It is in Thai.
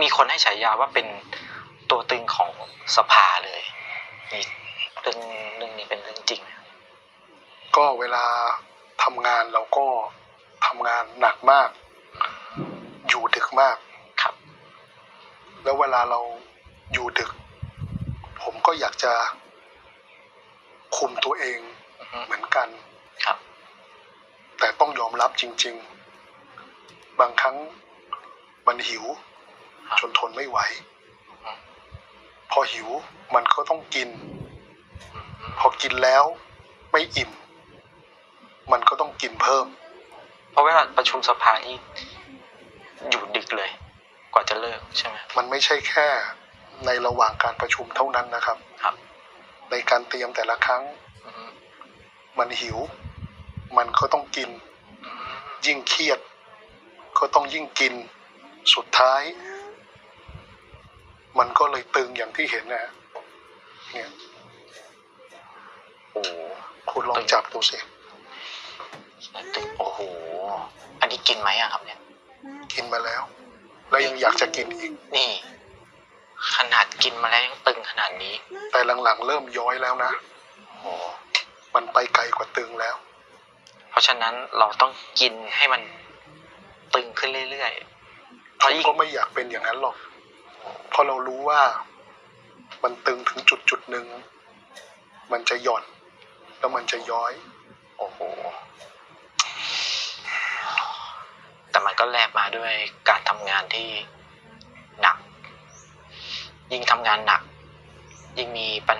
มีคนให้ฉายาว่าเป็นตัวตึงของสภาเลยนี่เรื่องเรื่องนี้เป็นเรื่องจริงไหมก็เวลาทำงานเราก็ทำงานหนักมาก อยู่ดึกมากครับ แล้วเวลาเราอยู่ดึก ผมก็อยากจะคุมตัวเองอือฮึเหมือนกันครับ แต่ต้องยอมรับจริง ๆ บางครั้งมันหิว จนทนไม่ไหวอืมพอหิวมันก็ต้องกินอืมพอกินแล้วไม่อิ่ม มันก็ต้องกินเพิ่ม เพราะเวลาประชุมสภานี่อยู่ดึกเลย กว่าจะเลิกใช่ไหมมันไม่ใช่แค่ในระหว่างการประชุมเท่านั้นนะครับ ครับ ในการเตรียมแต่ละครั้งอืมมันหิว มันก็ต้องกินอืมยิ่งเครียด ก็ต้องยิ่งกิน สุดท้าย มันก็เลยตึงอย่างที่เห็นนะฮะเนี่ยโอ้โหคุณลองจับดูสิตึงโอ้โห อันนี้กินไหมอะครับ เนี่ย กินมาแล้ว แล้วยังอยากจะกินอีก นี่ ขนาดกินมาแล้วยังตึงขนาดนี้ แต่หลังๆเริ่มย้อยแล้วนะโอ้โหมันไปไกลกว่าตึงแล้ว เพราะฉะนั้นเราต้องกินให้มันตึงขึ้นเรื่อยๆเพผราะมยิ่งก็ไม่อยากเป็นอย่างนั้นหรอกเพอเรารู้ว่ามันตึงถึงจุดจุดหนึ่ง มันจะหย่อน แล้วมันจะย้อย โอ้โห แต่มันก็แลกมาด้วยการทำงานที่หนัก ยิ่งทำงานหนัก ยิ่งมีปัญ